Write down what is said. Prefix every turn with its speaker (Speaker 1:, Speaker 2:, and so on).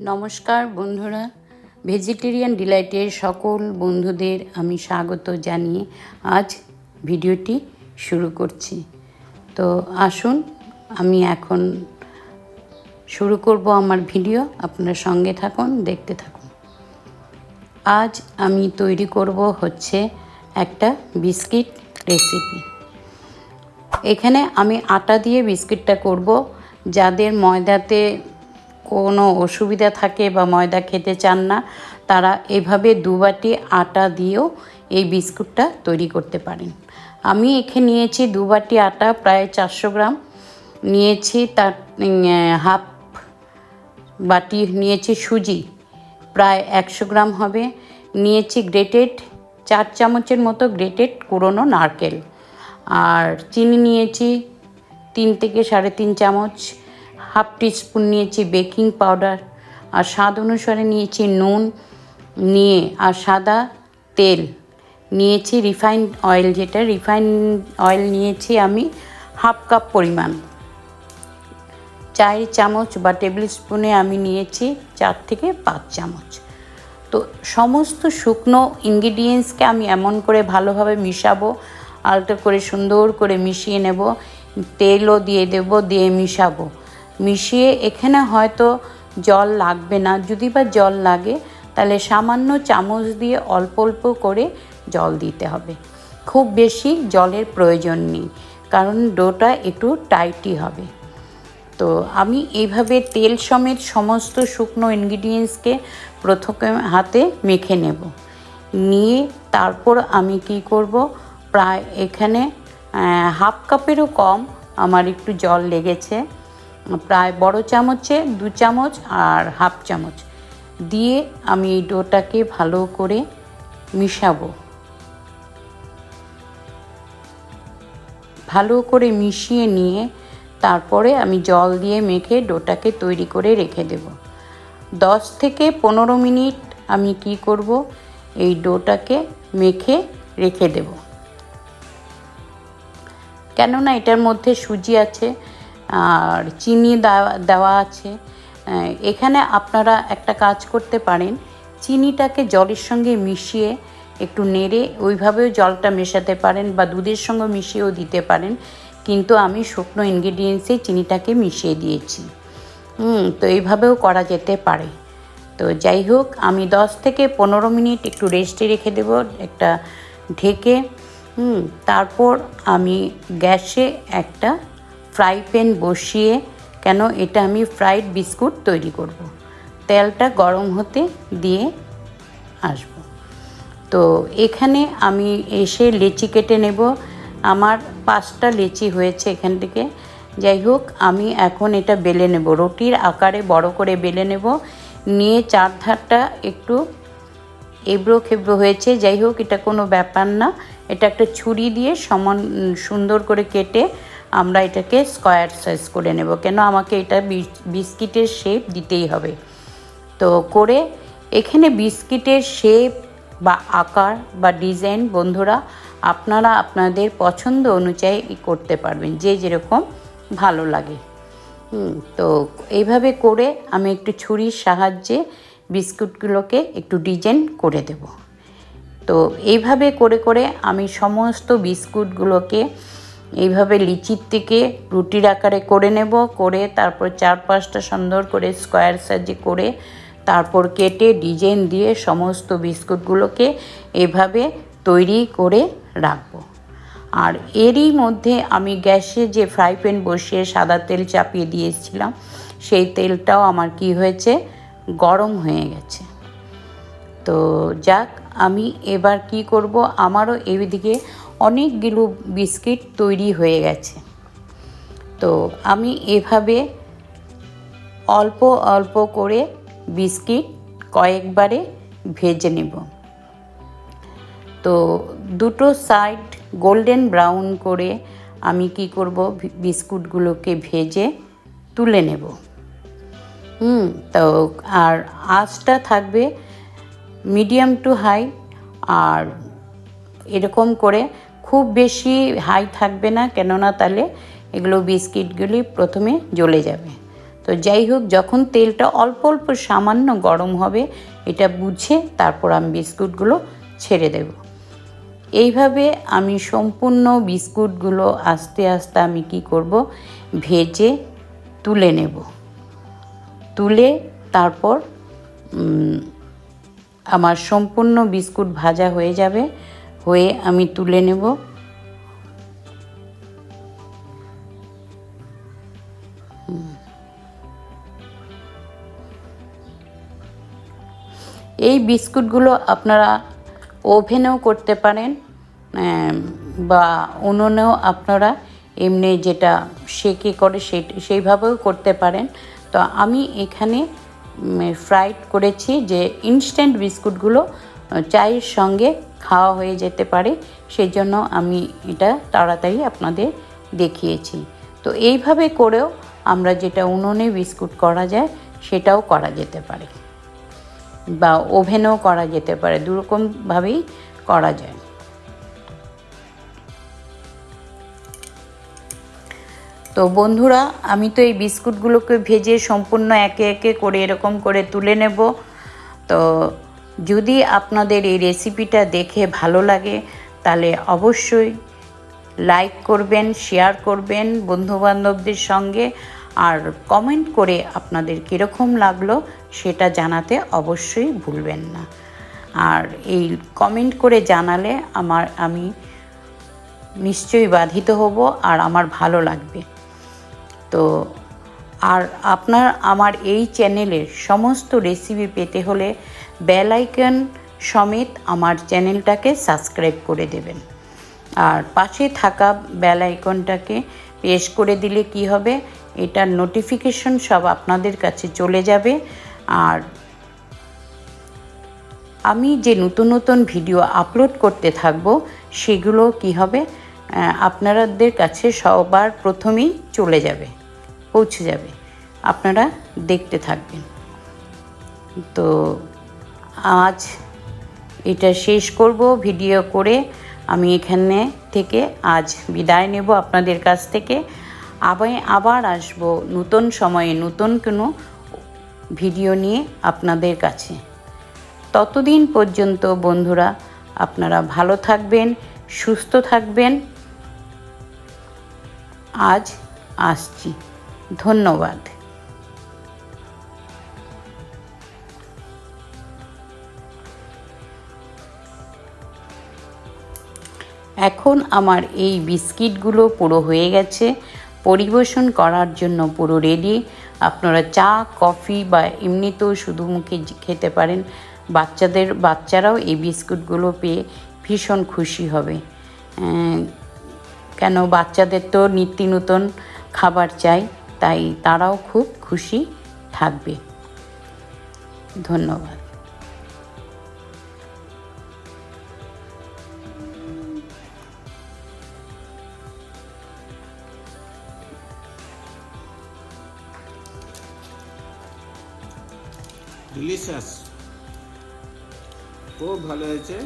Speaker 1: নমস্কার বন্ধুরা ভেজিটেরিয়ান ডিলাইটের সকল বন্ধুদের আমি স্বাগত জানিয়ে আজ ভিডিওটি শুরু করছি। তো আসুন, আমি এখন শুরু করব আমার ভিডিও। আপনার সঙ্গে থাকুন, দেখতে থাকুন। আজ আমি তৈরি করব হচ্ছে একটা বিস্কিট রেসিপি। এখানে আমি আটা দিয়ে বিস্কিটটা করব। যাদের ময়দাতে কোনো অসুবিধা থাকে বা ময়দা খেতে চান না, তারা এভাবে দুবাটি আটা দিয়েও এই বিস্কুটটা তৈরি করতে পারেন। আমি এখানে নিয়েছি দুবাটি আটা, প্রায় চারশো গ্রাম। নিয়েছি তার হাফ বাটি নিয়েছি সুজি, প্রায় একশো গ্রাম হবে। নিয়েছি গ্রেটেড, চার চামচের মতো গ্রেটেড কুড়োনো নারকেল। আর চিনি নিয়েছি তিন থেকে সাড়ে তিন চামচ। হাফ টিস্পুন নিয়েছি বেকিং পাউডার আর স্বাদ অনুসারে নিয়েছি নুন, নিয়ে আর সাদা তেল। নিয়েছি রিফাইন্ড অয়েল, যেটা রিফাইন্ড অয়েল নিয়েছি আমি হাফ কাপ পরিমাণ। চার চামচ বা টেবিল স্পুনে আমি নিয়েছি চার থেকে পাঁচ চামচ। তো সমস্ত শুকনো ইনগ্রিডিয়েন্টসকে আমি এমন করে ভালোভাবে মিশাবো, আলতো করে সুন্দর করে মিশিয়ে নেব, তেলও দিয়ে দেব, দিয়ে মিশাবো। মিশিয়ে এখানে হয়তো জল লাগবে না। যদি বা জল লাগে, তাহলে সামান্য চামচ দিয়ে অল্প অল্প করে জল দিতে হবে। খুব বেশি জলের প্রয়োজন নেই, কারণ ডোটা একটু টাইটই হবে। তো আমি এইভাবে তেল সমেত সমস্ত শুকনো ইনগ্রিডিয়েন্টসকে প্রথমে হাতে মেখে নেব। নিয়ে তারপর আমি কি করব, প্রায় এখানে হাফ কাপেরও কম, আমার একটু জল লেগেছে। প্রায় বড় চামচে, দু চামচ আর হাফ চামচ। দিয়ে আমি এই ডোটাকে ভালো করে মিশাবো। ভালো করে মিশিয়ে নিয়ে তারপরে আমি জল দিয়ে মেখে ডোটাকে তৈরি করে রেখে দেব। দশ থেকে পনেরো মিনিট আমি কি করব? এই ডোটাকে মেখে রেখে দেব। কেননা এটার মধ্যে সুজি আছে আর চিনি দেওয়া আছে। এখানে আপনারা একটা কাজ করতে পারেন। চিনিটাকে জলের সঙ্গে মিশিয়ে একটু নেড়ে ওইভাবেও জলটা মেশাতে পারেন বা দুধের সঙ্গে মিশিয়েও দিতে পারেন। কিন্তু আমি শুকনো ইনগ্রিডিয়েন্টসে চিনিটাকে মিশিয়ে দিয়েছি। হুম, তো এইভাবেও করা যেতে পারে। তো যাই হোক, আমি দশ থেকে পনেরো মিনিট একটু রেস্টে রেখে দেব একটা ঢেকে। হুম, তারপর আমি গ্যাসে একটা ফ্রাই প্যান বসিয়ে কেন এটা আমি ফ্রাইড বিস্কুট তৈরি করব। তেলটা গরম হতে দিয়ে আসব। তো এখানে আমি এসে লেচি কেটে নেব। আমার পাঁচটা লেচি হয়েছে এখান থেকে। যাই হোক, আমি এখন এটা বেলে নেব। রুটির আকারে বড় করে বেলে নেব। নিয়ে চার ধারটা একটু এবড়ো খেবড়ো হয়েছে। যাই হোক, এটা কোনো ব্যাপার না। এটা একটা ছুরি দিয়ে সমান সুন্দর করে কেটে আমরা এটাকে স্কোয়ার সাইজ করে নেব। কেন? আমাকে এটা বিস্কিটের শেপ দিতেই হবে। তো করে এখানে বিস্কিটের শেপ বা আকার বা ডিজাইন বন্ধুরা, আপনারা আপনাদের পছন্দ অনুযায়ী করতে পারবেন, যে যেরকম ভালো লাগে। তো এইভাবে করে আমি একটু ছুরির সাহায্যে বিস্কুটগুলোকে একটু ডিজাইন করে দেব। তো এইভাবে করে করে আমি সমস্ত বিস্কুটগুলোকে এইভাবে লিচির থেকে রুটির আকারে করে নেব, করে তারপর চার পাঁচটা সুন্দর করে স্কোয়ার সাইজে করে তারপর কেটে ডিজাইন দিয়ে সমস্ত বিস্কুটগুলোকে এভাবে তৈরি করে রাখব। আর এরই মধ্যে আমি গ্যাসে যে ফ্রাই প্যান বসিয়ে সাদা তেল চাপিয়ে দিয়েছিলাম, সেই তেলটাও আমার কি হয়েছে? গরম হয়ে গেছে। তো যাক, আমি এবার কি করব? আমারও এইদিকে অনেকগুলো বিস্কিট তৈরি হয়ে গেছে। তো আমি এভাবে অল্প অল্প করে বিস্কিট কয়েকবারে ভেজে নেব। তো দুটো সাইড গোল্ডেন ব্রাউন করে আমি কি করব বিস্কুটগুলোকে ভেজে তুলে নেব। হুম, তো আর আঁচটা থাকবে মিডিয়াম টু হাই, আর এরকম করে খুব বেশি হাই থাকবে না, কেননা তাহলে এগুলো বিস্কিটগুলি প্রথমে জ্বলে যাবে। তো যাই হোক, যখন তেলটা অল্প অল্প সামান্য গরম হবে, এটা বুঝে তারপর আমি বিস্কুটগুলো ছেড়ে দেব। এইভাবে আমি সম্পূর্ণ বিস্কুটগুলো আস্তে আস্তে আমি কি করব, ভেজে তুলে নেব। তুলে তারপর আমার সম্পূর্ণ বিস্কুট ভাজা হয়ে যাবে। হয়ে আমি তুলে নেব। এই বিস্কুটগুলো আপনারা ওভেনেও করতে পারেন বা উনুনেও আপনারা এমনি যেটা সেকে করে সেই সেইভাবেও করতে পারেন। তো আমি এখানে ফ্রাইড করেছি যে ইনস্ট্যান্ট বিস্কুটগুলো চায়ের সঙ্গে খাওয়া হয়ে যেতে পারে সেই জন্য আমি এটা তাড়াতাড়ি আপনাদের দেখিয়েছি। তো এইভাবে করেও আমরা যেটা উনুনে বিস্কুট করা যায়, সেটাও করা যেতে পারে। বা ওভেনও করা যেতে পারে দুরকমভাবেই করা যায়। তো বন্ধুরা, আমি তো এই বিস্কুটগুলোকে ভেজে সম্পূর্ণ একে একে করে এরকম করে তুলে নেব। তো যদি আপনাদের এই রেসিপিটা দেখে ভালো লাগে, তাহলে অবশ্যই লাইক করবেন শেয়ার করবেন বন্ধুবান্ধবদের সঙ্গে আর কমেন্ট করে আপনাদের কীরকম লাগল সেটা জানাতে অবশ্যই ভুলবেন না। আর এই কমেন্ট করে জানালে আমার, আমি নিশ্চয়ই বাধিত হব আর আমার ভালো লাগবে। তো আর আপনার, আমার এই চ্যানেলের সমস্ত রেসিপি পেতে হলে বেল আইকন সমেত আমার চ্যানেলটাকে সাবস্ক্রাইব করে দেবেন। আর পাশে থাকা বেল আইকনটাকে প্রেস করে দিলে কি হবে, এটার নোটিফিকেশন সব আপনাদের কাছে চলে যাবে। আর আমি যে নতুন নতুন ভিডিও আপলোড করতে থাকব, সেগুলো কি হবে আপনাদের কাছে সবার প্রথমেই চলে যাবে, পৌঁছে যাবে, আপনারা দেখতে থাকবেন। তো আজ এটা শেষ করব ভিডিও করে। আমি এখানে থেকে আজ বিদায় নেব আপনাদের কাছ থেকে। আবার আবার আসব নতুন সময়ে নতুন কোনো ভিডিও নিয়ে আপনাদের কাছে। ততদিন পর্যন্ত বন্ধুরা, আপনারা ভালো থাকবেন, সুস্থ থাকবেন। আজ আসছি। ধন্যবাদ। এখন আমার এই বিস্কিটগুলো পুরো হয়ে গেছে। পরিবেশন করার জন্য পুরো রেডি আপনারা চা, কফি বা এমনিতেও শুধু মুখে খেতে পারেন। বাচ্চাদের, বাচ্চারাও এই বিস্কুটগুলো পেয়ে ভীষণ খুশি হবে। কেন বাচ্চাদের তো নিত্য নতুন খাবার চাই, তাই তারাও খুব খুশি থাকবে। ধন্যবাদ।
Speaker 2: ডিলিশিয়াস খুব ভালো হয়েছে।